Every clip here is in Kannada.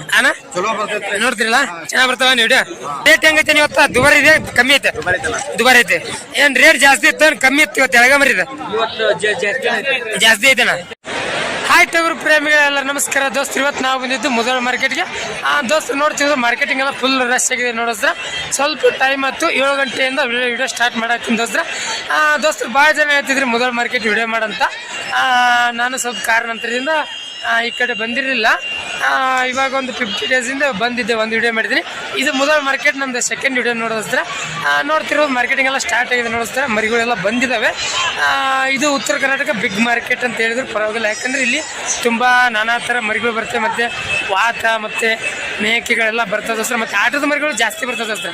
ಅಣ್ಣ? ನೋಡ್ತಿರಲ್ಲ? ಚೆನ್ನಾಗ್ ಬರ್ತಾವ ನೀವು ರೇಟ್ ಹೆಂಗೈತೆ ಇವತ್ತ? ದುಬಾರಿ ಇದೆ ಕಮ್ಮಿ ಐತೆ. ದುಬಾರಿ ಐತೆ. ಏನ್ ರೇಟ್ ಜಾಸ್ತಿ ಇತ್ತು ಕಮ್ಮಿ ಇತ್ತು ಇವತ್ತು? ಎಳಗ ಮರಿದ? ಜಾಸ್ತಿ ಐತೆನಾ? ಹಾಯ್ ಟಗರು ಪ್ರೇಮಿಗಳೆಲ್ಲ ನಮಸ್ಕಾರ ದೋಸ್ತರು. ಇವತ್ತು ನಾವು ಬಂದಿದ್ದು ಮೊದಲ ಮಾರ್ಕೆಟ್ಗೆ ಆ ದೋಸ್ತರು ನೋಡ್ತಿದ್ರು ಮಾರ್ಕೆಟಿಂಗ್ ಎಲ್ಲ ಫುಲ್ ರಶ್ ಆಗಿದೆ ನೋಡಿದ್ರೆ ಸ್ವಲ್ಪ ಟೈಮ್ ಆಯ್ತು ಏಳು ಗಂಟೆಯಿಂದ ವಿಡಿಯೋ ಸ್ಟಾರ್ಟ್ ಮಾಡಾಕಿನ ದೋಸ್ತ್ರ. ಆ, ದೋಸ್ತರು ಭಾಳ ಜನ ಹೇಳ್ತಿದ್ರು ಮೊದಲ ಮಾರ್ಕೆಟ್ ವಿಡಿಯೋ ಮಾಡಂತ. ನಾನು ಸ್ವಲ್ಪ ಕಾರಣಾಂತರದಿಂದ ಈ ಕಡೆ ಬಂದಿರಲಿಲ್ಲ. ಇವಾಗ ಒಂದು ಫಿಫ್ಟಿ ಡೇಸಿಂದ ಬಂದಿದ್ದೆ ಒಂದು ವಿಡಿಯೋ ಮಾಡಿದ್ದೀನಿ. ಇದು ಮೊದಲ ಮಾರ್ಕೆಟ್ ನಮ್ದು ಸೆಕೆಂಡ್ ವಿಡಿಯೋ ನೋಡೋದ್ರ ನೋಡ್ತಿರೋದು ಮಾರ್ಕೆಟಿಂಗ್ ಎಲ್ಲ ಸ್ಟಾರ್ಟ್ ಆಗಿದೆ ನೋಡಿಸ್ತಾರೆ ಮರಿಗಳೆಲ್ಲ ಬಂದಿದ್ದಾವೆ ಇದು ಉತ್ತರ ಕರ್ನಾಟಕ ಬಿಗ್ ಮಾರ್ಕೆಟ್ ಅಂತ ಹೇಳಿದ್ರು. ಪರವಾಗಿಲ್ಲ. ಯಾಕಂದ್ರೆ ಇಲ್ಲಿ ತುಂಬ ನಾನಾ ಥರ ಮರಿಗಳು ಬರ್ತವೆ ಮತ್ತು ವಾತ, ಮತ್ತು ಮೇಕೆಗಳೆಲ್ಲ ಬರ್ತದೆ ಮತ್ತೆ ಆಟದ ಮರಿಗಳು ಜಾಸ್ತಿ ಬರ್ತದೆ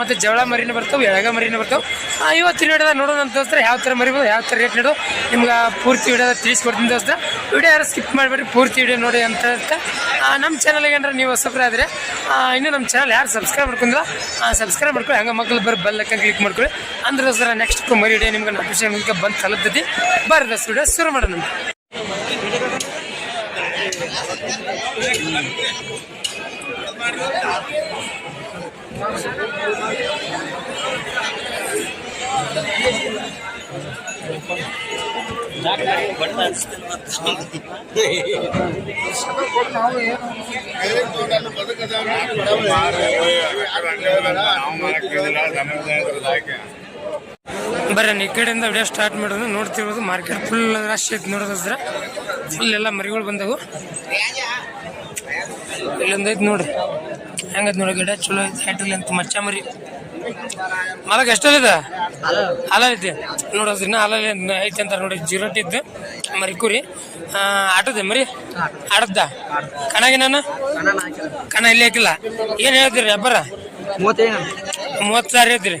ಮತ್ತೆ ಜವಳ ಮರಿನ ಬರ್ತವೆ ಎಳಗ ಮರಿನ ಬರ್ತಾವೆ. ಆ, ಇವತ್ತಿನ ನೋಡಿದ ನೋಡೋಣ ಅಂತ ದೋಸ್ತರ ಯಾವ ಥರ ಮರಿಬೋದು ಯಾವ ಥರ ರೇಟ್ ನೋಡು ನಿಮ್ಗೆ ಪೂರ್ತಿ ವಿಡಿಯೋದ ತಿಳಿಸ್ಕೊಡ್ತೀನಿ ದೋಸ್ತ ವಿಡಿಯೋ ಯಾರು ಸ್ಕಿಪ್ ಮಾಡಿಬಿಟ್ಟು ಪೂರ್ತಿ ವಿಡಿಯೋ ನೋಡಿ ಅಂತ ಹೇಳ್ತಾ ನಮ್ಮ ಚಾನಲ್ಗೆ ಏನಾರ ನೀವು ಆದರೆ ಇನ್ನೂ ನಮ್ಮ ಚಾನಲ್ ಯಾರು ಸಬ್ಸ್ಕ್ರೈಬ್ ಮಾಡ್ಕೊಂಡ್ರೆ ಸಬ್ಸ್ಕ್ರೈಬ್ ಮಾಡ್ಕೊಳ್ಳಿ ಹಂಗೆ ಮಕ್ಕಳು ಬರೋ ಲೆಕ್ಕ ಕ್ಲಿಕ್ ಮಾಡ್ಕೊಳ್ಳಿ. ಅಂದ್ರೆ ದೋಸ್ತರ ನೆಕ್ಸ್ಟ್ ಮರಿ ವಿಡಿಯೋ ನಿಮ್ಗೆ ನೋಟಿಫಿಕೇಶನ್ ಮೂಲಕ ಬಂದು ತಲುಪ್ತೈತಿ. ಬರ್ರಿ ದೋಸ್ತ ವಿಡಿಯೋ ಶುರು ಮಾಡೋಣ. ಬರ್ರಿ ಈ ಕಡೆಯಿಂದ ವಿಡಿಯೋ ಸ್ಟಾರ್ಟ್ ಮಾಡೋದು, ನೋಡ್ತಿರೋದು ಮಾರ್ಕೆಟ್ ಫುಲ್ ರಶ್ ಐತಿ ನೋಡೋದ್ರ ಫುಲ್ ಎಲ್ಲ ಮರಿಗಳು ಬಂದವು. ಇಲ್ಲೊಂದೈತೆ ನೋಡ್ರಿ. ಹೆಂಗೈತಿ ನೋಡಿ ಗಿಡ? ಚಲೋ ಐತಿ ಹೈಟಲ್ ಅಂತ ಮಚ್ಚ ಮರಿ. ಮಲಗ ಇದೆ ಹಾಲ ಐತಿ. ನೋಡೋದು ಇನ್ನ ಹಾಲ ಐತಿ ಅಂತಾರೆ ನೋಡಿ, ಜೀರೋ ಇದ್ದು ಮರಿ ಕುರಿ. ಆಟದ ಮರಿ? ಆಡದ್ದ? ಕಣಗಿನ ಕಣ ಇಲ್ಲಿ ಹಾಕಿಲ್ಲ. ಏನು ಹೇಳ್ತೀರಿ, ಅಬ್ಬರ? ಮೂವತ್ತು ಸಾವಿರ ಹೇಳ್ತೀರಿ.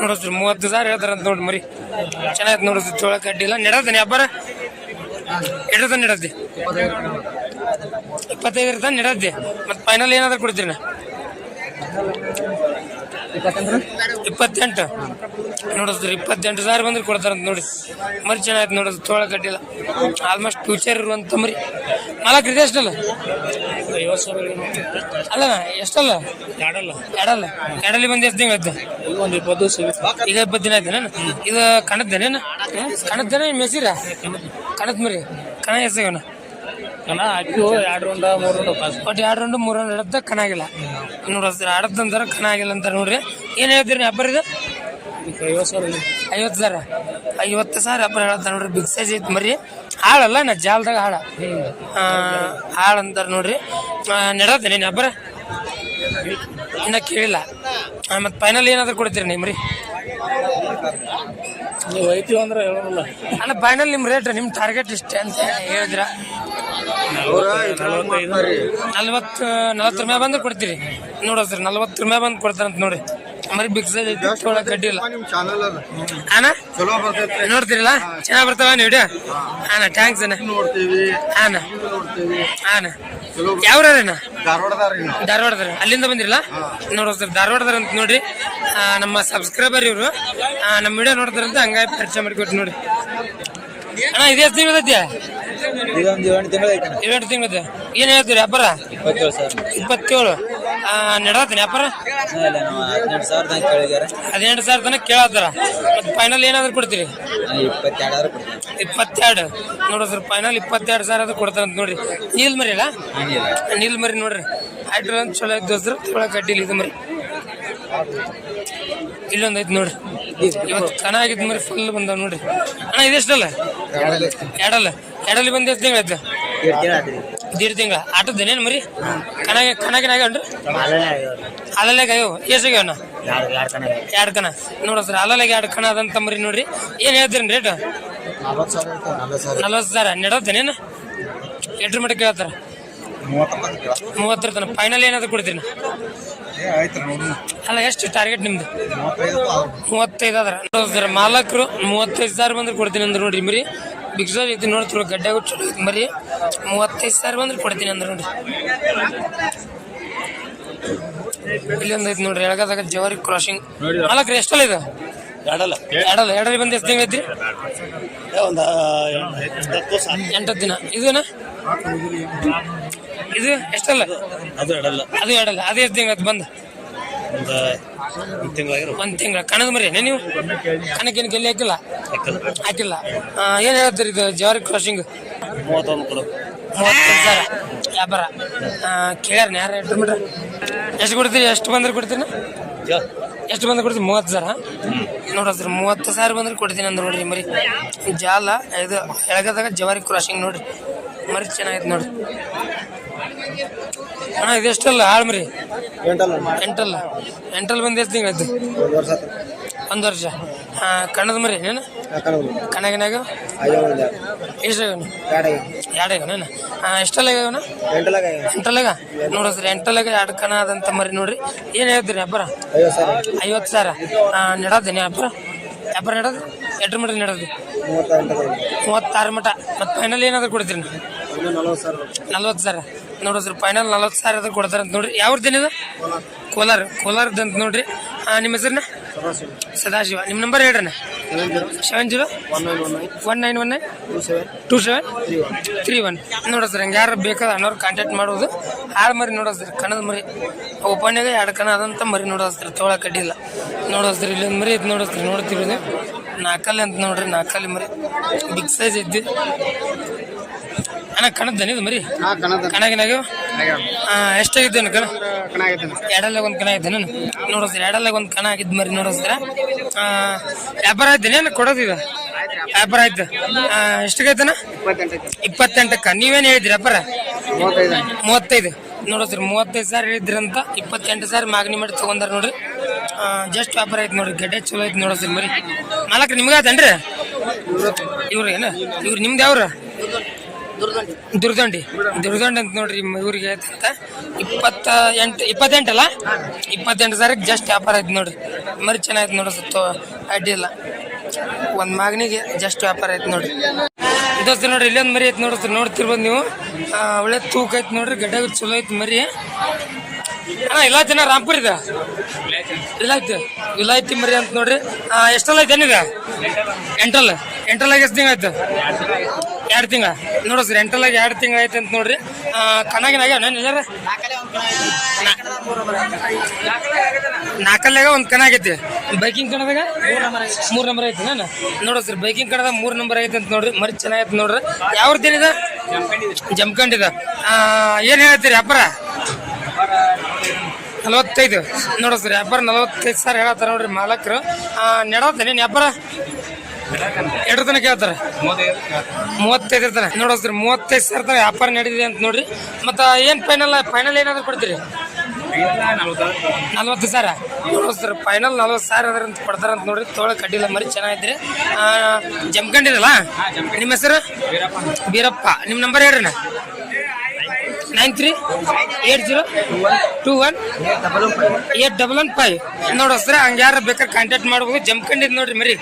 ನೋಡಿದ್ರಿ ಮೂವತ್ತು ಸಾವಿರ ಹೇಳ್ತಾರ ಅಂತ ನೋಡಿ ಮರಿ. ಚೆನ್ನಾಗಿ ನೋಡಿದ್ರಿ ಚೋಳ ಕಡ್ಡಿಲ್ಲ ನೆಡತಾನೆ ಅಬ್ಬರ? ಎಡದ ನೆಡದ್ದಿ ಇಪ್ಪತ್ತೈದು ಇರ್ತಾನೆ ನೆಡದ್ದಿ ಮತ್ತೆ ಫೈನಲ್ ಏನಾದ್ರು ಕೊಡ್ತೀರಿ ಇಪ್ಪತ್ತೆಂಟು. ನೋಡಿಸ್ರಿ ಇಪ್ಪತ್ತೆಂಟು ಸಾವಿರ ಬಂದ್ರೆ ಕೊಡ್ತಾರಂತ ನೋಡಿ. ಮರಿ ಚೆನ್ನಾಗಿತ್ತು ನೋಡೋದು ತೋಳ ಕಟ್ಟಿಲ್ಲ. ಆಲ್ಮೋಸ್ಟ್ ಫ್ಯೂಚರ್ ಇರುವಂತ ಮರಿ ನಾಲ್ಕು ಇದೆ ಎಷ್ಟಲ್ಲ? ಅಲ್ಲ ಎಷ್ಟಲ್ಲ? ಎರಡಲ್ಲ. ಎರಡಲ್ಲ ಎರಡಲ್ಲಿ ಬಂದು ಎಷ್ಟು ತಿಂಗಳ ಇಪ್ಪತ್ತು ಈಗ ಇಪ್ಪತ್ತು ದಿನ ಆಯ್ತು ಇದು ಕಣದ್ದೇನೇನು ಕಣದ್ದೇನೆ ಮೆಸಿರ? ಕಣದ್ ಮರಿ. ಕಣ ಎಸಗಣ ಕಣ ಹಾಕಿ ಎರಡು ರೌಂಡ ಮೂರು ರೌಂಡ್ ಫಸ್ಟ್ ಒಟ್ಟು ಎರಡು ರೌಂಡು ಮೂರು ರೌಂಡ್ ಹಿಡದ ಕಣಾಗಿಲ್ಲ ನೋಡ್ರಿ ಆಡದಂತಾರ ಕಣ ಆಗಿಲ್ಲ ಅಂತ ನೋಡ್ರಿ. ಏನು ಹೇಳ್ತೀರಿ ವ್ಯಾಪಾರ ಇದು ಐವತ್ತು ಸಾವಿರ ಐವತ್ತು ಸಾವಿರ? ಐವತ್ತು ಸಾವಿರ ವ್ಯಾಪಾರ ಹೇಳ್ತಾರೆ ನೋಡ್ರಿ. ಬಿಗ್ ಸೈಜ್ ಐತಿ ಮರಿ ಹಾಳಲ್ಲ ನಾ ಜಾಲದಾಗ ಹಾಳ. ಆ, ಅಂತಾರ ನೋಡ್ರಿ. ನೆಡತ್ತೆ ನೀನು ವ್ಯಾಪಾರ ಇನ್ನ ಕೇಳಿಲ್ಲ. ಮತ್ತು ಫೈನಲ್ ಏನಾದ್ರು ಕೊಡ್ತೀರಿ ನೀವು ಮರಿ ನೀವು ಐತಿವಂದ್ರೆ ಹೇಳೋಲ್ಲ ಅಲ್ಲ ಫೈನಲ್ ನಿಮ್ಮ ರೇಟ್ ನಿಮ್ಮ ಟಾರ್ಗೆಟ್ ಇಷ್ಟೇ ಅಂತ ಹೇಳಿದ್ರ? ನಲ್ವತ್ತು ನಲ್ವತ್ತು ರೂಪಾಯಿ ಬಂದ್ರೆ ಕೊಡ್ತೀರಿ. ಸರ್ ನಲ್ವತ್ತು ಮ್ಯಾಗ ಬಂದು ಕೊಡ್ತಾರಂತ ನೋಡಿ. ಮರಿ ಬಿಗ್ ಸೈಜ್ ಐತಿ ಒಳಗೆ ಗಡ್ಡಿ ಇಲ್ಲ ಅಣ್ಣ? ನೋಡ್ತಿರಲ್ಲ? ಚೆನ್ನಾಗಿ ಬರ್ತಾವ ನೀವು ಅಣ್ಣ ಥ್ಯಾಂಕ್ಸ್ ಅಣ್ಣ. ನೋಡ್ತೀವಿ. ಅಣ್ಣ. ನೋಡ್ತೀವಿ. ಅಣ್ಣ. ಚಲೋ ಯಾವ್ರಣ್ಣ ಧಾರವಾಡದಾರಿ ಅಲ್ಲಿಂದ ಬಂದಿರಲ್ಲ? ನೋಡೋದ್ರ ಧಾರವಾಡದಾರ ಅಂತ ನೋಡ್ರಿ. ನಮ್ಮ ಸಬ್ಸ್ಕ್ರೈಬರ್ ಇವರು. ನಮ್ಮ ವಿಡಿಯೋ ನೋಡ್ತಾರಂತ ಹಂಗಾಗಿ ಪರಿಚಯ ಮಾಡಿಕೊಟ್ಟು ನೋಡಿ. ಅಣ್ಣ ಇದು ಎಷ್ಟು ತಿಂಗಳೈತಿ ಇದೊಂದು ಎಂಟು ತಿಂಗಳು ಐತೆ ಇವೆಂಟು ತಿಂಗಳದ ಏನು ಹೇಳ್ತೀರಿ ಅಪ್ಪರ ಇಪ್ಪತ್ತೇಳು ಸಾವಿರ. ಇಪ್ಪತ್ತೇಳು. ನಡತೀನಿ ಅಪ್ಪರ ಇಲ್ಲ ನಾವು ಹದಿನೆಂಟು ಸಾವಿರದ ಕೇಳಿದಾರೆ ಹದಿನೆಂಟು ಸಾವಿರ ತನಕ ಕೇಳತ್ತಾರ. ಮತ್ತೆ ಫೈನಲ್ ಏನಾದ್ರು ಕೊಡ್ತೀರಿ? ಇಪ್ಪತ್ತೆರಡು ಆದ್ರೂ ಕೊಡ್ತೀನಿ. ಇಪ್ಪತ್ತೆರಡು. ನೋಡಿದ್ರ ಫೈನಲ್ ಇಪ್ಪತ್ತೆರಡು ಸಾವಿರ ಅದು ಕೊಡ್ತಾರಂತ ನೋಡ್ರಿ. ನೀಲ್ ಮರಿ ಅಲ್ಲ? ನೀಲ್ ಮರಿ. ನೋಡ್ರಿ. ಅಂತ ಚಲೋ ಐತೆ ದೋಸ್ರು ಚಲೋ ಕಡ್ಡಿಲಿ ಇದು ಮರಿ. ಇಲ್ಲೊಂದು ಐತೆ ನೋಡ್ರಿ. ಇವತ್ತು ಚೆನ್ನಾಗಿದ್ ಮರಿ ಫುಲ್ ಬಂದಾವ ನೋಡ್ರಿ. ಅಣ್ಣ ಇದೆಷ್ಟಲ್ಲ? ಎರಡಲ್ಲ. ಎರಡಲ್ಲಿ ಬಂದು ಎಷ್ಟು ತಿಂಗಳ ಆಯ್ತು? ದೀಡ್ ತಿಂಗಳ ಆಟದ್ದೇನೇನು ಮರಿ? ಕಣಗೆ ಕಣಗಿನ ಆಗ್ಯಾವ್ರಿ ಹಾಲಲ್ಲಾಗ ಅಯ್ಯೋ ಎಷ್ಟು ಅಣ್ಣ? ಎರಡು ಕಣ ಎರಡು ಕಣ? ನೋಡ ಸರ್ ಅಲ್ಲಲ್ಲಾಗ ಎರಡು ಕಣ ಅದಂತ ಮರಿ ನೋಡ್ರಿ. ಏನು ಹೇಳ್ತೀರಿ ರೇಟ್? ನಲ್ವತ್ತು ಸಾವಿರ ನೆಡತ್ತೇನೇನು ಎಟ್ರ ಮಟ್ಟ ಕೇಳ್ತಾರ ಮೂವತ್ತರ ತನಕ ಫೈನಲ್ ಏನಾದ್ರು ಕೊಡ್ತೀನಿ ಅಲ್ಲ ಎಷ್ಟು ಟಾರ್ಗೆಟ್ ನಿಮ್ದು? ಮೂವತ್ತೈದು ಆದ್ರೆ. ಅದ್ರ ಮಾಲಕರು ಮೂವತ್ತೈದು ಸಾವಿರ ಬಂದ್ರೆ ಕೊಡ್ತೀನಿ ಅಂದ್ರೆ ನೋಡ್ರಿ ಮರಿ. ಬಿಗ್ ಐತಿ ನೋಡಿ ನೋಡ್ತಿರೋ ಗಡ್ಡೆ ಚಲೋ ಐತಿ. ಮರಿ ಮೂವತ್ತೈದು ಸಾವಿರ ಬಂದ್ರೆ ಕೊಡ್ತೀನಿ ಅಂದ್ರೆ ನೋಡ್ರಿ. ಇಲ್ಲೊಂದು ಐತಿ ನೋಡ್ರಿ ಎಳಗದಾಗ ಜವರಿ ಕ್ರಾಸಿಂಗ್ ನಾಲ್ಕು ಎಷ್ಟಲ್ಲ ಇದು? ಎರಡಲ್ಲ. ಎರಡಲ್ಲ ಎರಡಲ್ಲಿ ಬಂದು ಎಷ್ಟು ತಿಂಗಳು ಐತ್ರಿ? ಒಂದು ಎಂಟತ್ತು ದಿನ. ಇದೇನ? ಇದು ಎಷ್ಟಲ್ಲ? ಅದು ಎರಡಲ್ಲ. ಅದು ಎರಡಲ್ಲ. ಅದು ಎಷ್ಟು ತಿಂಗಳು ಬಂದ? ಒಂದು ಒಂದು ತಿಂಗಳಾಗಿರೋ ಒಂದ್ ತಿಂಗಳ. ಕಣದ ಮರಿ ನೀವು? ಕಣಕ್ಕೇನು ಗೆಲ್ಲಿ ಹಾಕಿಲ್ಲ? ಹಾಕಲ್ಲ. ಏನು ಹೇಳ್ತೀರಿ ಇದು ಜವಾರಿ ಕ್ರಾಸಿಂಗ್ ಮೂವತ್ತೊಂದು ಕೊಡು. ಮೂವತ್ತೈದು ಸಾವಿರ. ವ್ಯಾಪಾರ. ಕೇಳ್ಯಾರ ಯಾರು? ಎಷ್ಟು ಕೊಡ್ತೀರಿ? ಎಷ್ಟು ಬಂದ್ರೆ ಕೊಡ್ತೀನಿ ಎಷ್ಟು ಬಂದ್ರೆ ಕೊಡ್ತೀನಿ ಮೂವತ್ತು ಸಾವಿರ. ನೋಡ್ರಿ ಮೂವತ್ತು ಸಾವಿರ ಬಂದ್ರೆ ಕೊಡ್ತೀನಿ ಅಂದ್ರೆ ನೋಡ್ರಿ ಮರಿ. ಜಾಲ ಇದು ಎಳಗದಾಗ ಜವಾರಿ ಕ್ರಾಸಿಂಗ್ ನೋಡ್ರಿ. ಮರಿ ಚೆನ್ನಾಗೈತೆ ನೋಡ್ರಿ. ಅಣ್ಣ ಇದೆಷ್ಟಲ್ಲ ಹಾಳು ಮರಿ? ಎಂಟಲ್ ಎಂಟಲ್ಲಿ. ಬಂದು ಎಷ್ಟು ತಿಂಗಳಾಯ್ತು ಒಂದು ವರ್ಷ ಹಾಂ ಕಣದ ಮರಿ ನೀನು? ಕಣಗಿನಾಗ ಎಷ್ಟು ಎರಡು ಆಗ್ಯಾವನ ಎಷ್ಟಲ್ಲ ಆಗ್ಯಾವನ ನೋಡ್ರಿ ಸರ್ ಎಂಟಲ್ಲಾಗ ಎರಡು ಕಣ ಅದಂತ ಮರಿ ನೋಡ್ರಿ. ಏನು ಹೇಳ್ತೀರಿ ಅಬ್ಬರ ಐವತ್ತು ಸಾವಿರ. ಹಾಂ ನೆಡೋದೇನೆ ವ್ಯಾಪಾರ ವ್ಯಾಪಾರ ನೆಡೋದು? ಎಂಟು ಮಟ್ಟ ನೆಡೋದು? ಮೂವತ್ತಾರು ಮಟ ಮತ್ತೆ ಫೈನಲ್ ಏನಾದ್ರು ಕೊಡ್ತೀರಿ ನಲವತ್ತು ಸಾವಿರ. ಸರ್ ಫೈನಲ್ ನಲ್ವತ್ತು ಸಾವಿರದ ಕೊಡ್ತಾರೆ ಅಂತ ನೋಡ್ರಿ. ಯಾವ್ದು ಕೋಲಾರ. ಕೋಲಾರ ಅಂತ ನೋಡ್ರಿ. ನಿಮ್ಮ ಹೆಸರನ್ನ? ಸದಾಶಿವ. ನಿಮ್ಮ number ಹೇಳ್ರಣ್ಣ. Seven zero one nine one nine two seven three one ನೋಡ್ರಿ ಸರ್ ಹಂಗೆ ಯಾರು ಬೇಕಾದ ಅನ್ನೋರು ಕಾಂಟ್ಯಾಕ್ಟ್ ಮಾಡೋದು. ಹಾಳು ಮರಿ ನೋಡೋ ಸರ್ ಕಣದ ಮರಿ. ಓಪನ್ಯಾಗ ಎರಡು ಕಣ ಅದಂತ ಮರಿ ನೋಡೋ ಸರ್ ತೋಳ ಕಡ್ಡಿಲ್ಲ. ನೋಡೋ ಸರ್ ಮರಿ ಇದು ನೋಡೋ ಸರ್ ನೋಡ್ತಿರೋದು ನಾಲ್ಕಲ್ಲಿ ಅಂತ ನೋಡ್ರಿ ನಾಲ್ಕಲ್ಲಿ ಮರಿ. ಬಿಗ್ ಸೈಜ್ ಐತಿ. ಅಣ್ಣ ಕಣದ ಇದು ಮರಿ? ಹಾ ಕಣದ ಕಣಗಿನಾಗ ಎಷ್ಟಾಗಿದ್ದೇನೆ ಕಣ? ಎರಡಲ್ಲಾಗ ಒಂದು ಕಣ ನಾನು ನೋಡಿಸ್ತೀರ ಎರಡಲ್ಲಾಗ ಒಂದು ಕಣ ಆಗಿದ್ದು ಮರಿ ನೋಡಿಸ್ತೀರ ವ್ಯಾಪಾರ ಇದ್ದೇನೆ ಕೊಡೋದು ಕೊಡೋದಿದೆ ವ್ಯಾಪಾರ ಆಯ್ತು. ಎಷ್ಟಾಗೈತನ ಇಪ್ಪತ್ತೆಂಟಕ್ಕ. ನೀವೇನು ಹೇಳಿದ್ರಿ ವ್ಯಾಪಾರ? ಮೂವತ್ತೈದು. ಮೂವತ್ತೈದು ನೋಡಿಸ್ರಿ ಮೂವತ್ತೈದು ಸಾವಿರ ಹೇಳಿದ್ರಂತ ಇಪ್ಪತ್ತೆಂಟು ಸಾವಿರ ಮಾಗಣಿ ಮಾಡಿ ತೊಗೊಂಡಾರ ನೋಡ್ರಿ. ಜಸ್ಟ್ ವ್ಯಾಪಾರ ಐತೆ ನೋಡ್ರಿ ಗಡ್ಡೆ ಚಲೋ ಐತೆ ನೋಡಿಸ್ರಿ ಮರಿ. ಮಾಲಕ್ರಿ ನಿಮ್ಗೆ ಆತನ್ರಿ ಇವ್ರು ಏನು? ಇವ್ರು ನಿಮ್ದು ಯಾವ್ರ? ದುರ್ದಂಡಿ. ದುರ್ದಂಡಿ. ಅಂತ ನೋಡ್ರಿ ಇವ್ರಿಗೆ ಇಪ್ಪತ್ತ ಎಂಟು, ಇಪ್ಪತ್ತೆಂಟಲ್ಲ? ಇಪ್ಪತ್ತೆಂಟು ಸಾವಿರಕ್ಕೆ ಜಸ್ಟ್ ವ್ಯಾಪಾರ ಐತೆ ನೋಡ್ರಿ. ಮರಿ ಚೆನ್ನಾಗಿತ್ತು ನೋಡ್ರಿ ಸುತ್ತ ಅಡ್ಡಿ ಇಲ್ಲ. ಒಂದು ಮಗನಿಗೆ ಜಸ್ಟ್ ವ್ಯಾಪಾರ ಐತೆ ನೋಡ್ರಿ. ದೋಸ್ತ ನೋಡ್ರಿ ಇಲ್ಲೊಂದು ಮರಿ ಐತೆ ನೋಡ್ರಿ ನೋಡ್ತಿರ್ಬೋದು ನೀವು. ಒಳ್ಳೆ ತೂಕ ಐತೆ ನೋಡ್ರಿ ಗಡ್ಡೆ ಚಲೋ ಐತೆ ಮರಿ. ಅಣ್ಣ, ಇಲ್ಲ ಜನ ರಾಮ್ಪುರ ಇದೆ? ಇಲ್ಲ ಐತಿ. ಮರಿ ಅಂತ ನೋಡ್ರಿ. ಎಷ್ಟಲ್ಲ ಐತೆ ಏನಿದೆ? ಎಂಟಲ್ ಎಂಟಲ್ ಆಗಿ ಎಷ್ಟು ದಿನ ಆಯ್ತು? ಎರಡು ತಿಂಗಳ. ನೋಡ್ರಿ ಸರ್ ಎಂಟಲ್ಲಾಗ ಎರಡು ತಿಂಗಳ ಐತೆ ಅಂತ ನೋಡ್ರಿ. ಕನಾಗಿನಾಗ ಎಲ್ಲಾರ ನಾಲ್ಕಲ್ಲಾಗ ಒಂದು ಕಣ ಆಗೈತಿ. ಬೈಕಿಂಗ್ ಕಣದಾಗ ಮೂರು ನಂಬರ್ ಐತಿ ನಾನು ನೋಡ್ರಿ ಸರ್ ಬೈಕಿಂಗ್ ಕಣದಾಗ ಮೂರು ನಂಬರ್ ಐತೆ ಅಂತ ನೋಡ್ರಿ. ಮರಿ ಚೆನ್ನಾಗೈತೆ ನೋಡ್ರಿ. ಯಾವ್ದೇನಿದೆ ಜಮ್ಕಂಡಿದ ಏನು ಹೇಳ್ತೀರಿ ಅಪ್ಪರ ನಲವತ್ತೈದು. ನೋಡ್ರಿ ಸರ್ ಅಪ್ಪರ ನಲವತ್ತೈದು ಸರ್ ಹೇಳತ್ತಾರ ನೋಡ್ರಿ ಮಾಲಕರು. ನೆಡೋದ ನೀನು ವ್ಯಾಪಾರ? ಎರಡು ತನಕ ಹೇಳ್ತಾರೆ ಮೂವತ್ತೈದು ಇರ್ತಾರೆ. ನೋಡೋ ಸರ್ ಮೂವತ್ತೈದು ಸಾವಿರ ತನಕ ವ್ಯಾಪಾರ ನಡೀತಿದೆ ಅಂತ ನೋಡ್ರಿ. ಮತ್ತು ಏನು ಫೈನಲ್ ಫೈನಲ್ ಏನಾದ್ರು ಕೊಡ್ತೀರಿ? ನಲ್ವತ್ತು ಸಾವಿರ ನೋಡೋ ಸರ್ ಫೈನಲ್ ನಲ್ವತ್ತು ಸಾವಿರ ಅದ್ರ ಅಂತ ಕೊಡ್ತಾರ ಅಂತ ನೋಡ್ರಿ. ತೋಳ ಕಡ್ಡಿಲ್ಲ ಮರಿ ಚೆನ್ನಾಗಿದ್ರಿ. ಜಮ್ಕಂಡಿರಲ್ಲ ನಿಮ್ಮ ಹೆಸರು? ಬೀರಪ್ಪ ನಿಮ್ಮ ನಂಬರ್ ಹೇಳ್ರಿ nine three eight zero two one eight double one five. ನೋಡ ಸರ್ ಹಂಗೆ ಯಾರು ಬೇಕಾದ್ರೆ ಕಾಂಟ್ಯಾಕ್ಟ್ ಮಾಡ್ಬೋದು. ಜಮ್ಕಂಡಿದ್ ನೋಡ್ರಿ ಮರಿ.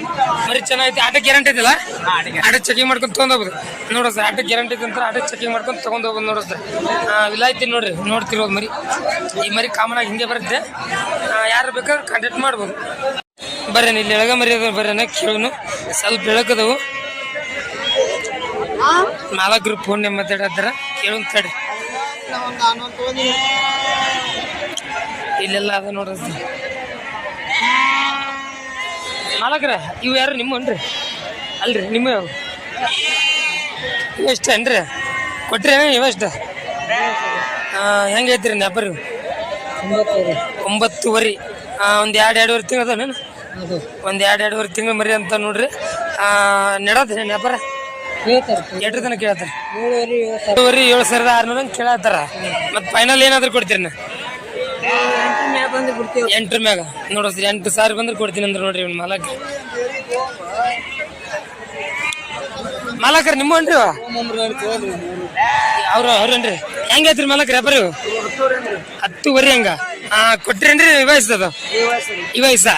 ಮರಿ ಚೆನ್ನಾಗೈತಿ. ಆಟ ಗ್ಯಾರಂಟಿ ಇದೆಯಲ್ಲ? ಆಟ ಚೆಕಿಂಗ್ ಮಾಡ್ಕೊಂಡು ತೊಗೊಂಡೋಗ್ಬೋದು. ನೋಡು ಸರ್ ಆಟ ಗ್ಯಾರಂಟಿ ಇದೆ ಅಂತ ಆಟ ಚೆಕಿಂಗ್ ಮಾಡ್ಕೊಂಡು ತೊಗೊಂಡು ಹೋಗ್ಬೋದು ನೋಡು ಸರ್. ವಿಲಾಯ್ತಿ ನೋಡ್ರಿ ನೋಡ್ತಿರೋದು ಮರಿ. ಈ ಮರಿ ಕಾಮನ್ ಆಗಿ ಹಿಂಗೆ ಬರುತ್ತೆ. ಯಾರು ಬೇಕಾದ್ರೆ ಕಾಂಟ್ಯಾಕ್ಟ್ ಮಾಡ್ಬೋದು. ಬರ್ರಿ ಇಲ್ಲಿ ಎಳಗ ಮರಿ ಅದ ಬರ್ರಿ ಕೇಳೋನು. ಸ್ವಲ್ಪ ಬೆಳಕದವು ನಾಲ್ಕರು ಫೋನ್ ಮಾತಾಡತ್ತಾರ ಕೇಳೋನ್ ತಡ್ರಿ. ಇಲ್ಲೆಲ್ಲ ಅದ ನೋಡ್ರಿ ನಾಲ್ಕರ? ಇವು ಯಾರು ನಿಮ್ಮನ್ರಿ? ಅಲ್ರಿ, ನಿಮ್ಮ ಯಾವ ಏನ್ರಿ? ಕೊಟ್ರಿ ಇವೆಷ್ಟ? ಹೆಂಗೆ ಐತ್ರಿ ನ್ಯಾಪರಿ ಇವು? ಒಂಬತ್ತುವರೆ. ಒಂದು ಎರಡು ಎರಡುವರೆ ತಿಂಗಳು ಅದಾವೇನು? ಒಂದು ಎರಡು ಎರಡುವರೆ ತಿಂಗಳು ಮರಿ ಅಂತ ನೋಡ್ರಿ. ನೆಡೋದ್ರಿ ವ್ಯಾಪಾರ ಎಷ್ಟು ತನಕ ಕೇಳ್ತಾರೆ. ಏಳುವರೆ ಏಳು ಸಾವಿರದ ಆರ್ನೂರ ಕೇಳತ್ತಾರ. ಮತ್ತೆ ಫೈನಲ್ ಏನಾದ್ರು ಕೊಡ್ತೀರಿ ಎಂಟ್ರ ಮ್ಯಾಗ ನೋಡ್ರಿ ಎಂಟು ಸಾವಿರ ಬಂದ್ರೆ ಕೊಡ್ತೀನಿ ಅಂದ್ರೆ ನೋಡ್ರಿ ಇವ್ನ ಮಾಲಕ್. ನಿಮ್ಮ ಇವ? ಅವ್ರು ಅವ್ರೇನ್ರಿ? ಹೆಂಗೈತ್ರಿ ಮಾಲಕ್ ವ್ಯಾಪಾರ ಇವು? ಹತ್ತುವರೆ ಹಂಗ? ಆ ಕೊಟ್ರೇನ್ರಿ ವಯಸ್ಸದ ಈ ವಯಸ್ಸ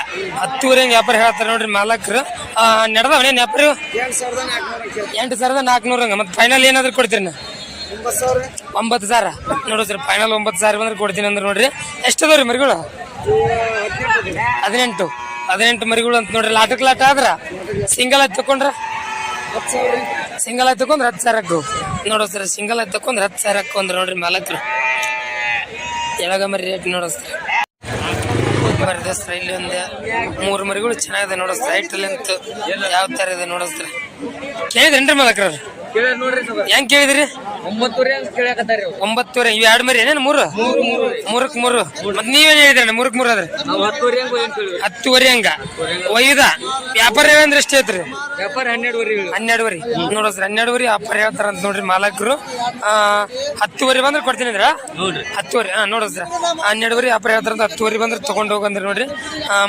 ಹತ್ತುವರೆ ಹಂಗ ವ್ಯಾಪಾರ ಹೇಳ್ತಾರ ನೋಡ್ರಿ ಮಾಲಕ್ರು. ನಡೆದವನೇನ್ ವ್ಯಾಪಾರ? ಎಂಟು ಸಾವಿರದ ನಾಲ್ಕುನೂರ ಹಂಗ. ಮತ್ತೆ ಫೈನಲ್ ಏನಾದ್ರು ಕೊಡ್ತೀರಿ ನಾ ಒಂಬತ್ತು ಸಾವಿರ. ನೋಡು ಸರ್ ಫೈನಲ್ ಒಂಬತ್ತು ಸಾವಿರ ಬಂದ್ರೆ ಕೊಡ್ತೀನಿ ಅಂದ್ರೆ ನೋಡ್ರಿ. ಎಷ್ಟು ಅದಾವ್ರಿ ಮರಿಗಳು? ಹದಿನೆಂಟು. ಹದಿನೆಂಟು ಮರಿಗಳು ಅಂತ ನೋಡ್ರಿ. ಲಾಟಕ್ ಲಾಟ ಆದ್ರ? ಸಿಂಗಲ್ ಆಯ್ತು ತಕೊಂಡ್ರ? ಸಿಂಗಲ್ ಆಗಿ ತಕೊಂಡ್ರೆ ಹತ್ತು ಸಾವಿರ ನೋಡೋ ಸರ್ ಸಿಂಗಲ್ ಆಗಿ ತಕೊಂಡ್ರೆ ಹತ್ತು ಸಾವಿರ ಅಂದ್ರೆ ನೋಡ್ರಿ ಮಾಲಕ್ರು. ಯಾವಾಗ ಮರಿ ರೇಟ್ ನೋಡೋ ಸರ್. ಬರ್ರಿ ಸರ್, ಇಲ್ಲಿ ಒಂದು ಮೂರು ಮರಿಗಳು ಚೆನ್ನಾಗಿದೆ ನೋಡೋ ಸೈಟ್ ಅಂತ ಯಾವ ತರ ಇದೆ ನೋಡೋ ಸರ್. ಕೇಳಿದ್ರೇನ್ರಿ ಮಾಲಕ್ರ ಹೆಂಗ್ ಕೇಳಿದ್ರಿ? ಒಂಬತ್ತುವರೆ ಅಂತ ಕೇಳಕತ್ತಾರಿ ಅವ್ರು. ಒಂಬತ್ತುವರೆ ಇವ್ ಎರಡು ಮರಿ ಏನೇನು ಮೂರು? ಮೂರಕ್ ಮೂರು. ಮತ್ ನೀವೇನ್ ಹೇಳಿದ್ರಿ ಮೂರಕ್ ಮೂರು ನಾವು ಹತ್ತುವರೆ ಹಂಗ ಒಯ್ದ ವ್ಯಾಪಾರ ಏನಂದ್ರೆ ಎಷ್ಟು ಐತ್ರಿ ವ್ಯಾಪಾರ ಹನ್ನೆರಡುವರೆ ಹೇಳಿ. ಹನ್ನೆರಡುವರೆ. ನೋಡೋ ಸರ್ ಹನ್ನೆರಡುವರೆ ವ್ಯಾಪಾರ ಹೇಳ್ತಾರ ಅಂತ ನೋಡ್ರಿ ಮಾಲಕರು. ಹತ್ತುವರಿ ಹತ್ತುವರೆ ಬಂದ್ರೆ ಕೊಡ್ತೀನಿ ಅಂದ್ರ? ಹತ್ತುವರೆ ಹಾ ನೋಡೋ ಸರ್. ಹನ್ನೆರಡುವರೆ ವ್ಯಾಪಾರ ಹೇಳ್ತಾರ ಅಂತ ಹತ್ತುವರೆ ಬಂದ್ರೆ ತಗೊಂಡ್ ಹೋಗಂದ್ರೆ ನೋಡ್ರಿ.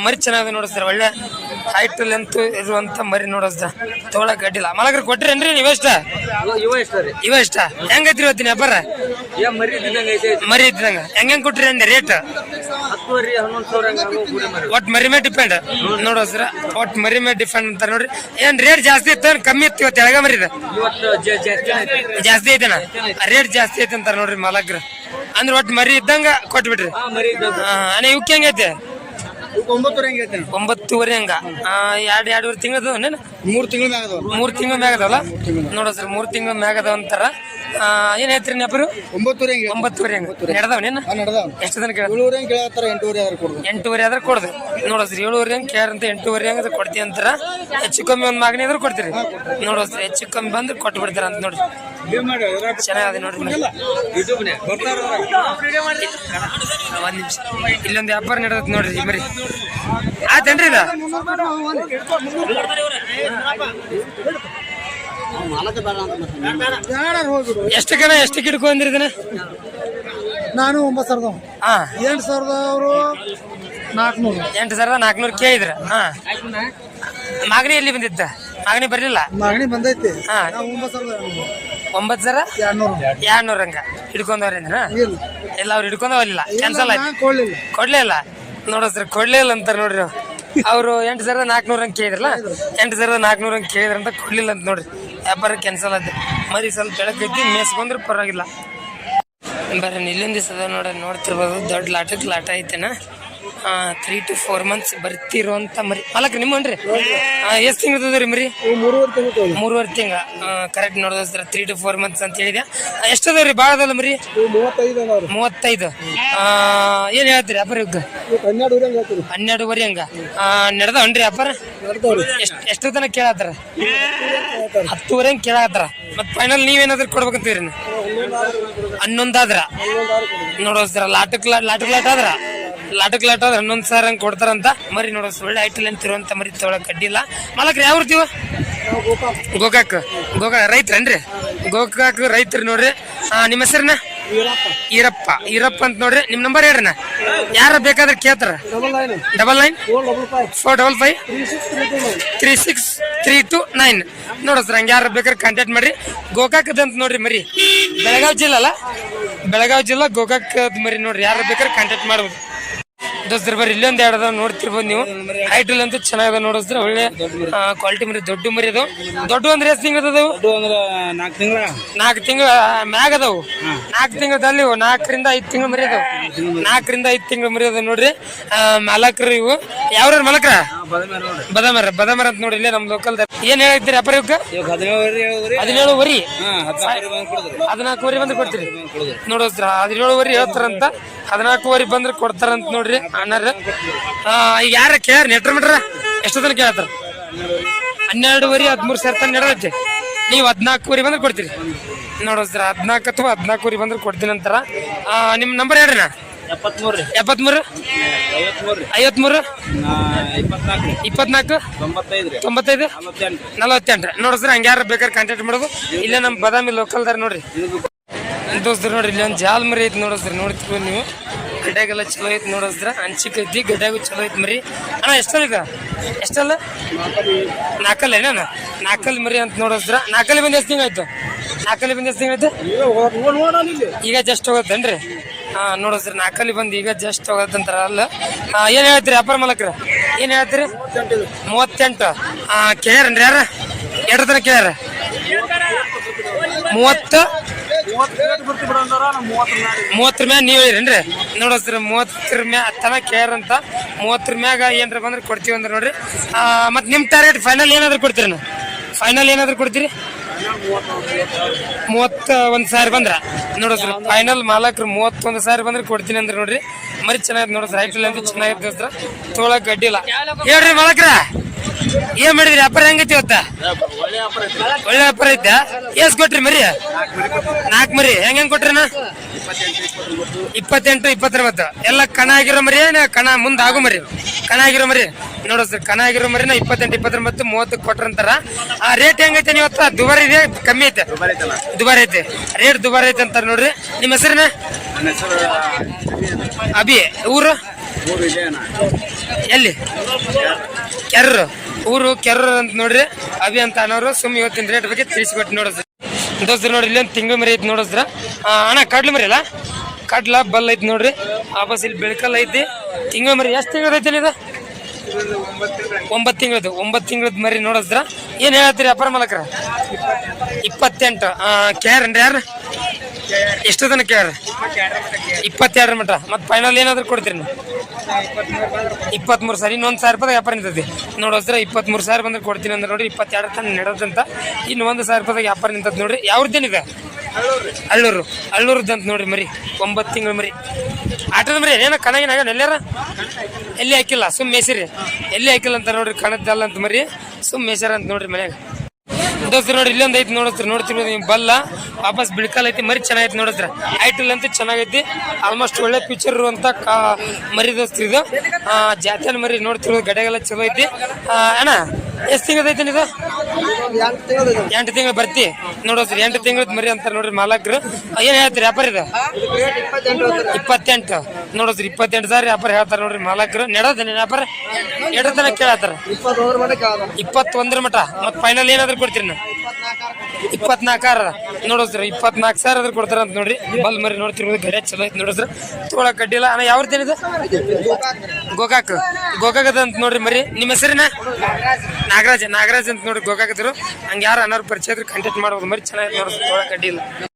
ಮರಿ ಚೆನ್ನಾಗಿದೆ ನೋಡೋ ಸರ್ ಒಳ್ಳೆ ಹೈಟ್ ಲೆಂತ್ ಇರುವಂತ ಮರಿ ನೋಡೋದ ತಗೊಳಕ್ ಅಡ್ಡಿಲ್ಲ ಮಲಗ್ರ ಕೊಟ್ರೇನ್ರಿ ಇವ ಎಷ್ಟ ಇವ ಇಷ್ಟ ಹೆಂಗೈತ್ರಿ ಇವತ್ತಿನ ವ್ಯಾಪಾರ? ಮರಿ ಇದ್ದಂಗ ಹೆಂಗ್ ಹೆಂಗ್ ಕೊಟ್ರಿ ಅಂದೆ ರೇಟ್ ಒಟ್ ಮರಿ ಮೇಲೆ ಡಿಪೆಂಡ್ ನೋಡೋ ಸರ್ ಒಟ್ ಮರಿ ಮೇಲೆ ಡಿಪೆಂಡ್ ಅಂತಾರ ನೋಡ್ರಿ. ಏನ್ ರೇಟ್ ಜಾಸ್ತಿ ಇತ್ತು ಕಮ್ಮಿ ಇತ್ತು ಇವತ್ತು ಎಳಗ ಮರಿದ ಜಾಸ್ತಿ ಐತಿ. ಜಾಸ್ತಿ ಐತೆನ? ರೇಟ್ ಜಾಸ್ತಿ ಐತೆ ಅಂತಾರ ನೋಡ್ರಿ ಮಲಗ್ರ. ಅಂದ್ರೆ ಒಟ್ ಮರಿ ಇದ್ದಂಗ ಕೊಟ್ಬಿಟ್ರಿ ಹಾ ಇವಕ್ಕೆ ಹೆಂಗೈತೆ ಒಂಬತ್ತುವರೆ ಹಂಗ ಎರಡು ಎರಡ್ ಎರಡೂವರೆ ತಿಂಗಳದ ಮೂರು ತಿಂಗಳ ಅದಾವ. ಮೂರ್ ತಿಂಗಳ ಮ್ಯಾಗ ನೋಡ ಸರ್ ಮೂರ್ ತಿಂಗಳ ಮ್ಯಾಗದ ಅಂತಾರ ಏನ್ ಹೇಳ್ತೀರಿ ನೆಪರು ಒಂಬತ್ತುವರೆ ಹೆಂಗೆ ಒಂಬತ್ತುವರೆ ಹಂಗ? ನಡೆದವ ನೇನು ನಡೆದಾವ ಎಷ್ಟು ದಿನ ಕೇಳ ಏಳುವರೆ ಹೆಂಗೆ ಕೇಳತ್ತಾರ ಎಂಟೂವರೆ ಆದ್ರೆ ಕೊಡ್ದು ಎಂಟೂವರೆ ಆದ್ರೆ ಕೊಡ್ದು. ನೋಡೋ ಸರ್ ಏಳುವರೆ ಹಂಗೆ ಕೇರ್ ಅಂತ ಎಂಟೂವರೆ ಹಂಗೆ ಕೊಡ್ತೀವಿ ಅಂತಾರ ಹೆಚ್ಚು ಕಮ್ಮಿ ಒಂದ್ ಮಾಗ್ನಿ ಆದ್ರೂ ಕೊಡ್ತೀರಿ. ನೋಡಿದ್ರಿ ಹೆಚ್ಚು ಕಮ್ಮಿ ಬಂದ್ರೆ ಕೊಟ್ಟು ಬಿಡ್ತಾರ ಅಂತ ನೋಡ್ರಿ. ಚೆನ್ನಾಗಿದೆ ನೋಡ್ರಿ ಒಂದ್ ನಿಮಿಷ. ಇಲ್ಲೊಂದು ವ್ಯಾಪಾರ ನಡೆದತ್ ನೋಡ್ರಿ ಬರೀ ಆಯ್ತೇನ್ರಿ ಆತೇನ್ರಿ ಇದ? ಎಷ್ಟು ಕಡೆ ಎಷ್ಟು ಕಿಡ್ಕೊಂಡಿರಿ ಇದನ್ನ? ನಾನು ಒಂಬತ್ತು ಸಾವಿರದ ಹಾ. ಎಂಟು ಸಾವಿರದ ಅವರು ನಾಲ್ಕುನೂರು ಎಂಟು ಸಾವಿರದ ನಾಲ್ಕುನೂರು ಕೇಳಿದ್ರ. ಹಾ. ಮಾಗಣಿ ಎಲ್ಲಿ ಬಂದಿತ್ತ ಮಾಗಣಿ ಬರ್ಲಿಲ್ಲ? ಮಾಗಣಿ ಬಂದೈತಿ. ಹಾ. ನಾವು ಒಂಬತ್ತು ಸಾವಿರದ. ಒಂಬತ್ತು ಸಾವಿರ? ಎರಡ್ನೂರು. ಎರಡ್ನೂರ ಹಂಗ. ಹಿಡ್ಕೊಂಡವ್ರೇನ ಇಲ್ಲ. ಎಲ್ಲ ಅವ್ರು ಹಿಡ್ಕೊಂಡವಲ್ಲ ಕ್ಯಾನ್ಸಲ್ ಆಯ್ತು. ಕೊಡ್ಲಿಲ್ಲ. ಕೊಡ್ಲೇ ಇಲ್ಲ. ನೋಡೋ ಸರ್ ಕೊಡ್ಲೇ ಇಲ್ಲ ಅಂತಾರೆ ನೋಡ್ರಿ ಅವರು. ಎಂಟು ಸಾವಿರದ ನಾಲ್ಕುನೂರ ಹಂಗೆ ಕೇಳಿದ್ರಲ್ಲ? ಎಂಟು ಸಾವಿರದ ನಾಲ್ಕುನೂರ ಹಂಗೆ ಕೇಳಿದ್ರಂತ ಕೊಡ್ಲಿಲ್ಲ ಅಂತ ನೋಡ್ರಿ. ವ್ಯಾಪಾರ ಕ್ಯಾನ್ಸಲ್ ಆಯ್ತು ಮರಿ ಸ್ವಲ್ಪ ಬೆಳಕೈತಿ ಮೇಸ್ಕೊಂಡ್ರೆ ಪರವಾಗಿಲ್ಲ. ಬರ್ರಿ, ಇಲ್ಲಿಂದ ಅದ ನೋಡ ನೋಡ್ತಿರ್ಬೋದು, ದೊಡ್ಡ ಲಾಟಕ್ಕೆ ಲಾಟ ಐತೆನ? ತ್ರೀ ಟು ಫೋರ್ ಮಂತ್ಸ್ ಬರ್ತಿರುವಂತ ಮರಿ. ಮಲಕ್ ನಿಮ್ಮನ್ರಿ ಎಷ್ಟು ತಿಂಗಳದ ರೀ ಮರಿ? ಮೂರುವರೆ ತಿಂಗಳು ಮೂರುವರೆ ತಿಂಗ ಕರೆಕ್ಟ್ ನೋಡೋದ್ರ ತ್ರೀ ಟು ಫೋರ್ ಮಂತ್ಸ್ ಅಂತ ಹೇಳಿದೆ ಎಷ್ಟದವ್ರಿ ಭಾಳ ಅದಲ್ಲ ಮರಿ? ಮೂವತ್ತೈದು ಏನ್ ಹೇಳ್ತೀರಿ ಅಪರ ಹನ್ನೆರಡು ಹನ್ನೆರಡುವರೆ ಹಂಗ? ನಡೆದವನ್ರಿ ಅಪರ? ಎಷ್ಟ್ ತನಕ ಕೇಳತ್ತಾರ ಹತ್ತುವರೆ ಹಂಗ ಕೇಳತ್ತಾರ ಮತ್ ಫೈನಲ್ ನೀವೇನಾದ್ರೂ ಕೊಡ್ಬೇಕಂತೀರಿ ಹನ್ನೊಂದಾದ್ರ? ನೋಡೋ ಸರ್ ಲಾಟಕ್ ಲಾಟಕ್ ಲಾಟ್ ಆದ್ರ? ಲಾಟಕ್ ಲಾಟ ಹನ್ನೊಂದು ಸಾವಿರ ಹಂಗೆ ಕೊಡ್ತಾರಂತ. ಮರಿ ನೋಡೋ ಸೊಳ್ಳೆ ಐಟಲ್ ಐಟಲ್ ಅಂತಿರುವಂತ ಮರಿ ತೊಗೊಳಕ್ ಅಡ್ಡಿಲ್ಲ. ಮಲಕ್ರಿ, ಯಾವ ಇರ್ತೀವ ಗೋಕಾಕ್. ಗೋಕಾಕ್ ರೈತರೇನ್ರಿ ಗೋಕಾಕ್ ರೈತರು ನೋಡ್ರಿ. ನಿಮ್ಮ ಹೆಸರನ್ನ? ಈರಪ್ಪ. ಈರಪ್ಪ ಅಂತ ನೋಡ್ರಿ. ನಿಮ್ ನಂಬರ್ ಹೇಳ್ರಿ ಯಾರ ಬೇಕಾದ್ರೆ ಕೇಳ್ತಾರ. Double nine four double five three six three two nine. ನೋಡ್ರಿ ಸಿಕ್ಸ್ ತ್ರೀ ಟು ನೈನ್ ನೋಡೋ ಸರ್, ಹಂಗೆ ಯಾರು ಬೇಕಾದ್ರೆ ಕಾಂಟ್ಯಾಕ್ಟ್ ಮಾಡ್ರಿ. ಗೋಕಾಕದಂತ ನೋಡ್ರಿ ಮರಿ. ಬೆಳಗಾವಿ ಜಿಲ್ಲೆ ಅಲ್ಲ? ಬೆಳಗಾವಿ ಜಿಲ್ಲಾ ಗೋಕಾಕ್ ಮರಿ ನೋಡ್ರಿ. ಯಾರು ಬೇಕಾದ್ರೆ ಕಾಂಟ್ಯಾಕ್ಟ್ ಮಾಡ್ಬೋದು. ದೋಸ್ತರು ಬರ್ರಿ. ಇಲ್ಲೊಂದು ಎರಡು ಅದಾವ ನೋಡ್ತಿರ್ಬೋದು ನೀವು. ಹೈಟಲ್ ಅಂತೂ ಚೆನ್ನಾಗದ ನೋಡಿದ್ರೆ ಒಳ್ಳೆ ಕ್ವಾಲಿಟಿ ಮರಿ ದೊಡ್ಡ ಮರಿ ಅದು. ದೊಡ್ಡ ಅಂದ್ರೆ ಎಷ್ಟು ತಿಂಗಳು ಅದಾವು ನಾಲ್ಕು ತಿಂಗಳ. ನಾಲ್ಕು ತಿಂಗಳ ಮ್ಯಾಗ ಅದಾವು. ನಾಲ್ಕು ತಿಂಗಳದಲ್ಲಿ ನಾಲ್ಕರಿಂದ ಐದು ತಿಂಗಳು ಮರಿ ಅದಾವ. ನಾಲ್ಕರಿಂದ ಐದು ತಿಂಗಳು ಮರಿ ಅದಾವ ನೋಡ್ರಿ. ಮಲಕ್ರು ಇವು. ಯಾವ್ರ ಮಲಕ್ರ? ಬದಾಮರ ಬದಾಮರ ಅಂತ ನೋಡಿ ಇಲ್ಲೇ ನಮ್ ಲೋಕಲ್ ಏನ್ ಹೇಳ್ತೀರಿ ಅಪರ ಇವಕ್ಕೆ ಹದಿನೇಳು ವರಿ ಹದಿನೇಳು ವರಿ. ಬಂದು ಕೊಡ್ತೀರಿ. ಹದಿನಾಲ್ಕುವರೆ ಹದಿನೇಳು ಹದಿನೇಳುವರೆ ಹೇಳ್ತಾರಂತ. ಹದಿನಾಲ್ಕುವರೆ ಬಂದ್ರೆ ಕೊಡ್ತಾರಂತ ನೋಡ್ರಿ ಅಣ್ಣಾರ. ಈಗ ಯಾರ ಕೇಳ ನೆಟ್ರ ಮಿಟ್ರ? ಎಷ್ಟು ತನಕ ಕೇಳ್ತಾರೆ ಹನ್ನೆರಡುವರೆ ಹದಿಮೂರು ಸಾವಿರ ತನಕ ನಡೆದೈತೆ ನೀವು ಹದಿನಾಲ್ಕುವರೆ ಬಂದ್ರೆ ಕೊಡ್ತೀರಿ. ನೋಡೋಸ್ರ ಹದಿನಾಲ್ಕು ಅಥವಾ ಹದಿನಾಲ್ಕುವರೆ ಬಂದ್ರೆ ಕೊಡ್ತೀನಿ ಅಂತಾರ. ಆ, ನಿಮ್ ನಂಬರ್ ಹೇಳ್ರಿ ನಾ ಎಪ್ಪತ್ಮೂರು? ಐವತ್ಮೂರು? ಇಪ್ಪತ್ನಾಲ್ಕು. ತೊಂಬತ್ತೈದು? ನಲವತ್ತೆಂಟು. ನಲವತ್ತೆಂಟು. ನೋಡಿಸ್ರಿ ಹಂಗೆ ಯಾರು ಬೇಕಾದ್ರೆ ಕಾಂಟ್ಯಾಕ್ಟ್ ಮಾಡೋದು. ಇಲ್ಲೇ ನಮ್ಮ ಬದಾಮಿ ಲೋಕಲ್ದಾರ ನೋಡ್ರಿ. ದೋಸ್ತರು ನೋಡ್ರಿ, ಇಲ್ಲಿ ಒಂದು ಜಾಲ್ ಮರಿ ಐತಿ ನೋಡಿಸ್ರಿ ನೋಡ್ತೀವಿ ನೀವು. ಗಡ್ಡಾಗೆಲ್ಲ ಚಲೋ ಐತಿ ನೋಡಿಸ್ರ ಐತಿ, ಗಡ್ಯಾಗು ಚಲೋ ಐತಿ ಮರಿ. ಅಣ್ಣ ಎಷ್ಟಲ್ಲ ಈಗ? ಎಷ್ಟಲ್ಲ ನಾಲ್ಕಲ್ಲ ಏನಣ್ಣ ನಾಲ್ಕಲ್ಲಿ ಮರಿ ಅಂತ ನೋಡಿಸ್ರ ನಾಲ್ಕಲ್ಲಿ ಬಂದು ಎಷ್ಟು ತಿಂಗಳಾಯ್ತು ನಾಲ್ಕಲ್ಲಿ ಬಂದು ಎಷ್ಟು ತಿಂಗಳಾಯ್ತು ಈಗ ಜಸ್ಟ್ ಹೋಗತ್ತೇನ್ರಿ ಹಾ ನೋಡಿಸ್ರಿ ನಾಲ್ಕಲ್ಲಿ ಬಂದು ಈಗ ಜಸ್ಟ್ ಹೋಗತ್ತಂತಾರ ಅಲ್ಲ. ಏನು ಹೇಳ್ತೀರಿ ಅಪ್ಪರ ಮಾಲಕ್ರ? ಏನ್ ಹೇಳ್ತೀರಿ? ಮೂವತ್ತೆಂಟು. ಆ ಕೇಳ್ಯಾರನ್ರಿ ಯಾರ? ಎರಡು ತನಕ ಕೇಳ್ಯಾರ? ಮೂವತ್ತು. ಮೂವತ್ತರ ಮ್ಯಾಗ ನೀವು ಹೇಳಿರೇನ್ರಿ ನೋಡಸ್ರಿ ಮೂವತ್ತರ ಮ್ಯಾಗ ತನ ಕೇರ್ ಅಂತ ಮೂವತ್ತರ ಮ್ಯಾಗ ಏನ್ರ ಬಂದ್ರೆ ಕೊಡ್ತೀವಿ ಅಂದ್ರೆ ನೋಡ್ರಿ. ಆ, ನಿಮ್ಮ ನಿಮ್ ಟಾರ್ಗೆಟ್ ಫೈನಲ್ ಏನಾದ್ರು ಕೊಡ್ತೀರಿ ಫೈನಲ್ ಏನಾದ್ರು ಕೊಡ್ತೀರಿ? ಮೂವತ್ತ ಒಂದ್ ಸಾವಿರ ಬಂದ್ರ. ನೋಡಿದ್ರ ಫೈನಲ್ ಮಾಲಕ್ರು ಮೂವತ್ತೊಂದು ಸಾವಿರ ಬಂದ್ರೆ ಕೊಡ್ತೀನಿ ಅಂದ್ರೆ ನೋಡ್ರಿ. ಮರಿ ಚೆನ್ನಾಗಿ ನೋಡ್ರಿ ಐಟಲ್ ಅಂತ ಚೆನ್ನಾಗಿತ್ತು ತೋಳಕ್ ಗಡ್ಡಿಲ್ಲ ಹೇಳ್ರಿ ಮಾಲಕ್ರ. ಏನ್ ಮಾಡಿದ್ರಿ? ಅಪ್ಪರ ಹೆಂಗೈತಿ ಇವತ್ತ? ಒಳ್ಳೆ ಅಪ್ಪರ ಇದ್ದ ಎಸ್ ಕೊಟ್ರಿ ಮರಿ? ನಾಲ್ಕು ಮರಿ. ಹೆಂಗ್ ಹೆಂಗ್ ಕೊಟ್ರಿನ ಇಪ್ಪತ್ತೆಂಟು ಇಪ್ಪತ್ತೊಂಬತ್ತು ಎಲ್ಲ ಕಣ ಆಗಿರೋ ಮರಿ ಕಣ ಮುಂದೆ ಆಗು ಮರಿ? ಕಣ ಆಗಿರೋ ಮರಿ. ನೋಡ್ರಿ ಸರ್, ಕಣ ಆಗಿರೋ ಮರಿನ ಇಪ್ಪತ್ತೆಂಟು ಇಪ್ಪತ್ತೊಂಬತ್ತು ಮೂವತ್ತು ಕೊಟ್ರಂತಾರ ಆ ರೇಟ್ ಹೆಂಗೈತೆ ಇವತ್ತ? ದುಬಾರಿ ಇದೆ, ಕಮ್ಮಿ ಐತೆ. ದುಬಾರಿ ಐತೆ. ರೇಟ್ ದುಬಾರಿ ಐತೆ ಅಂತಾರ ನೋಡ್ರಿ. ನಿಮ್ಮ ಹೆಸರಿನ? ಅಭಿ. ಊರು? ಎಲ್ಲಿ? ಕೆರ್ರು. ಊರು ಕೆರ್ರು ಅಂತ ನೋಡ್ರಿ, ಅಭಿ ಅಂತ ಅನ್ನೋರು ಸುಮ್ ಇವತ್ತಿನ ರೇಟ್ ಬಗ್ಗೆ ತಿಳಿಸ್ಕೊಟ್ಟು ನೋಡಿದ್ರಿ ದೋಸ್ತರು ನೋಡ್ರಿ, ಇಲ್ಲೊಂದು ತಿಂಗಳ ಮರಿ ಐತಿ ನೋಡಿದ್ರ. ಅಣ್ಣ, ಕಡ್ಲು ಮರಿ ಅಲ್ಲ? ಕಡ್ಲ, ಬಲ್ ಐತಿ ನೋಡ್ರಿ. ವಾಪಸ್ ಇಲ್ಲಿ ಬೆಳಕಲ್ ಐತಿ. ತಿಂಗಳ ಮರಿ, ಎಷ್ಟು ತಿಂಗಳ ಐತಿ ಇದು? ಒಂಬತ್ತು ತಿಂಗಳದ್ದು ಒಂಬತ್ತು ತಿಂಗಳದ ಮರಿ ನೋಡಿದ್ರ. ಏನು ಹೇಳತ್ತೀರಿ ಅಪರ ಮಾಲಕ್ರ? ಇಪ್ಪತ್ತೆಂಟು. ಅಂದ್ರೆ ಯಾರು? ಎಷ್ಟು ದಿನ ಕೇಳ್ರಿ? ಇಪ್ಪತ್ತೆರಡರ ಮಟ ಮತ್ತೆ ಫೈನಲ್ ಏನಾದ್ರು ಕೊಡ್ತೀರಿ ಇಪ್ಪತ್ಮೂರು ಸಾವಿರ ಇನ್ನೊಂದು ಸಾವಿರ ರೂಪಾಯಿ ವ್ಯಾಪಾರ ನಿಂತೈತಿ. ನೋಡೋದ್ರ ಇಪ್ಪತ್ಮೂರು ಸಾವಿರ ಬಂದ್ರೆ ಕೊಡ್ತೀನಿ ಅಂದ್ರೆ ನೋಡಿ, ಇಪ್ಪತ್ತೆರಡು ತನಕ ನಡೆದಂತ ಇನ್ನು ಒಂದು ಸಾವಿರ ರೂಪಾಯಿ ವ್ಯಾಪಾರ ನಿಂತದ ನೋಡ್ರಿ. ಯಾವ್ದೇನಿದೆ ಅಳ್ಳೂರು. ಅಳ್ಳೂರದಂತ ನೋಡ್ರಿ ಮರಿ. ಒಂಬತ್ತು ತಿಂಗಳು ಮರಿ. ಆಟದ ಮರಿ ಏನ ಕಣಗಿನ ಎಲ್ಲಾರ ಎಲ್ಲಿ ಹಾಕಿಲ್ಲ? ಸುಮ್ಮ ಮೇಸಿರಿ ಎಲ್ಲಿ ಹಾಕಿಲ್ಲ ಅಂತ ನೋಡ್ರಿ, ಕಣದ್ದಲ್ಲ ಅಂತ ಮರಿ. ಸುಮ್ಮ ಮೇಸರ ಅಂತ ನೋಡ್ರಿ ಮನ್ಯಾಗ. ದೋಸ್ತ ನೋಡಿ ಇಲ್ಲೊಂದು ಐತಿ ನೋಡಸ್ರಿ ನೋಡ್ತಿರ್ಬೋದು ನೀವು, ಬಲ್ಲ, ವಾಪಸ್ ಬಿಳ್ಕಲ್ ಐತಿ, ಮರಿ ಚೆನ್ನಾಗೈತಿ ನೋಡಿದ್ರ ಐಟಲ್ ಅಂತೂ ಚೆನ್ನಾಗೈತಿ ಆಲ್ಮೋಸ್ಟ್ ಒಳ್ಳೆ ಪಿಕ್ಚರ್ ಇರುವಂತ ಮರಿ ದೋಸ್ತ್ರಿ ಇದು. ಜಾತಿಯನ್ ಮರಿ ನೋಡ್ತಿರೋದು ಗಡೆಗೆಲ್ಲ ಚಲೋ ಐತಿ. ಅಣ್ಣ ಎಷ್ಟು ತಿಂಗಳದೈತಿ ಇದು ಎಂಟು ತಿಂಗಳು ತಿಂಗಳು ಬರ್ತಿ. ನೋಡೋದ್ರಿ ಎಂಟು ತಿಂಗಳದ ಮರಿ ಅಂತಾರೆ ನೋಡ್ರಿ ಮಾಲಕ್ರು. ಏನ್ ಹೇಳ್ತೀರಿ ವ್ಯಾಪಾರ ಇದು? ಇಪ್ಪತ್ತೆಂಟು ಹೋಗ್ತಾರೆ ಇಪ್ಪತ್ತೆಂಟು. ನೋಡೋದ್ರಿ ಇಪ್ಪತ್ತೆಂಟು ಸಾವಿರ ವ್ಯಾಪಾರ ಹೇಳ್ತಾರೆ ನೋಡ್ರಿ ಮಾಲಕ್ರು. ನೆಡೋದೇನೆ ವ್ಯಾಪಾರ? ತನಕ ಕೇಳತ್ತಾರ? ಇಪ್ಪತ್ತೊಂದರ ಮಟ ಮತ್ತೆ ಫೈನಲ್ ಏನಾದ್ರು ಕೊಡ್ತೀರಿ ನೀವು ಇಪ್ಪತ್ನಾಲ್ಕಾರ ನೋಡಿದ್ರಿ ಇಪ್ಪತ್ನಾಲ್ಕು ಸಾವಿರ ಅದ್ರ ಕೊಡ್ತಾರ ಅಂತ ನೋಡ್ರಿ. ಬಲ್ ಮರಿ ನೋಡ್ತಿರ್ಬೋದು ಗಡಿಯ ಚಲೋ ಐತಿ ನೋಡಿದ್ರ ತೊಗೊಳಕ್ ಕಡ್ಡಿಲ್ಲ ಅಣ್ಣ, ಯಾವ ಏನಿದೆ? ಗೋಕಾಕ್. ಗೋಕಾಕ್ ಅದ ಅಂತ ನೋಡ್ರಿ ಮರಿ. ನಿಮ್ಮ ಹೆಸರಿನ? ನಾಗರಾಜ್. ನಾಗರಾಜ್ ಅಂತ ನೋಡ್ರಿ ಗೋಕಾಕ್ ಅದ್ರು. ಹಂಗ ಯಾರು ಅನಾರು ಪರಿಚಯ ಕಂಟೆಕ್ಟ್ ಮಾಡ್ಬೋದು ಮರಿ. ಚೆನ್ನಾಗಿ ನೋಡಿದ್ರೆ ತೋಳ ಕಡ್ಡಿ ಇಲ್ಲ